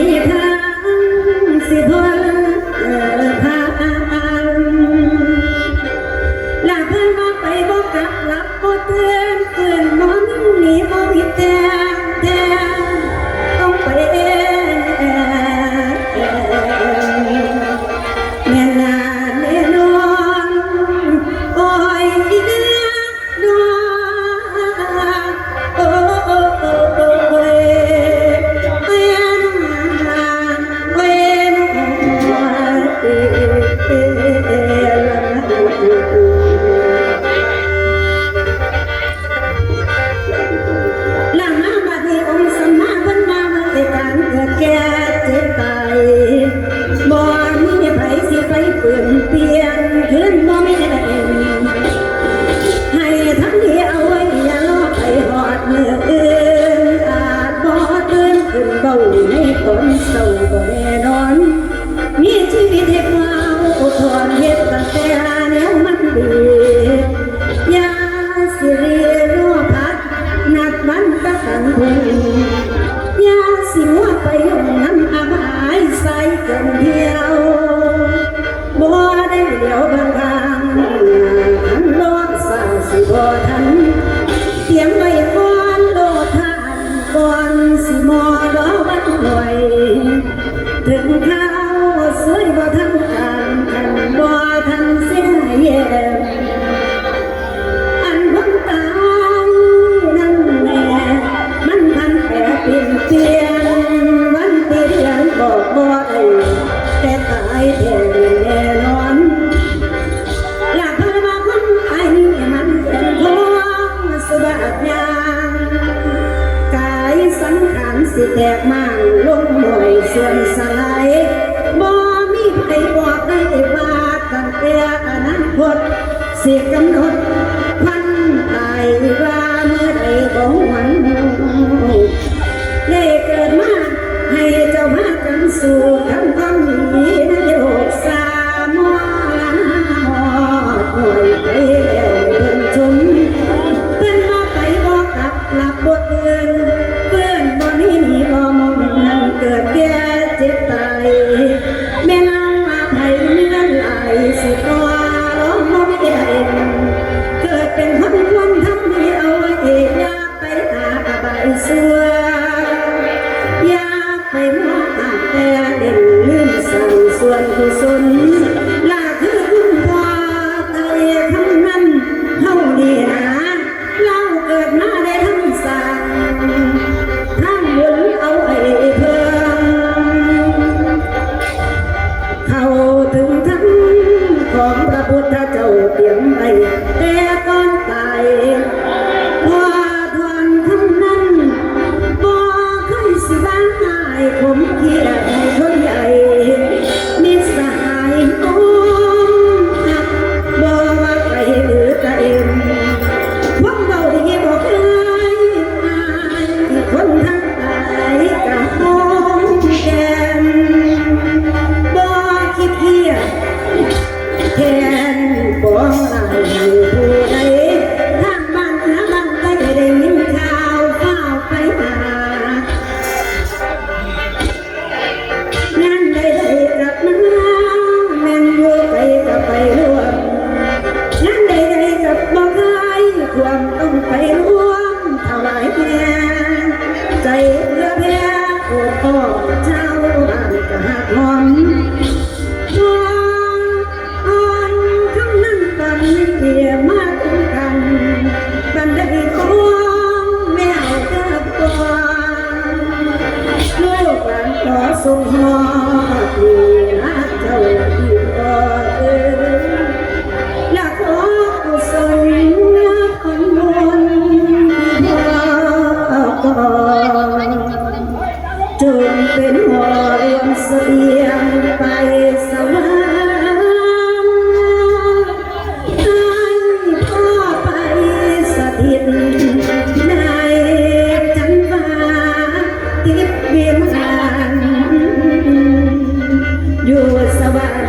นี้ถ้า ทันเสียงไม่านสิแตกมางลงหน่วยส่วนสลายบ่มีใครบอกได้ว่าตั้งแต่อนาคตสิกำหนดพันตายว่าเมื่อไรบ่หวันได้เกิดมาให้เจ้ามาจังสู่ สมหอดีนักเจ้าอีกต่าเอ่ยอยากขอกุศลนักคนมนที่พ่ก่อนจนเป็นหอเรียมเสียง สวรรค์